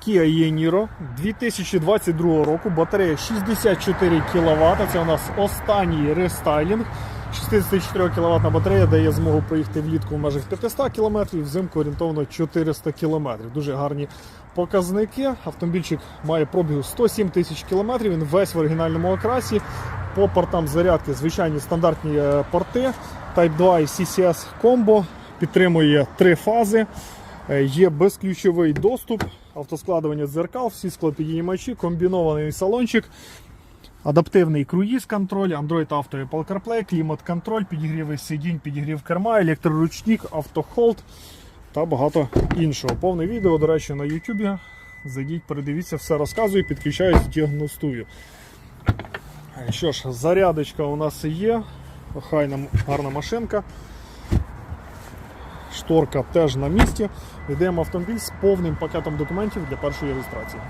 Kia e-Niro 2022 року. Батарея 64 кВт. Це у нас останній рестайлінг. 64 кВт батарея дає змогу проїхати влітку в межах 500 км, взимку орієнтовно 400 км. Дуже гарні показники. Автомобільчик має пробігу 107 тисяч км. Він весь в оригінальному окрасі. По портам зарядки звичайні стандартні е, порти Type 2 і CCS Combo. Підтримує три фази. Е, Є безключовий доступ, автоскладування дзеркал, всі склопідіймачі, комбінований салончик, адаптивний круїз-контроль, Android Auto Apple CarPlay, клімат-контроль, підігріви сидінь, підігрів керма, електроручник, автохолд та багато іншого. Повне відео, до речі, на YouTube. Зайдіть, передивіться, все розказую, підключаюсь, діагностую. Е, Що ж, зарядочка у нас є. Охайна гарна машинка. Шторка теж на місці. Йдемо автомобіль з повним пакетом документів для першої реєстрації.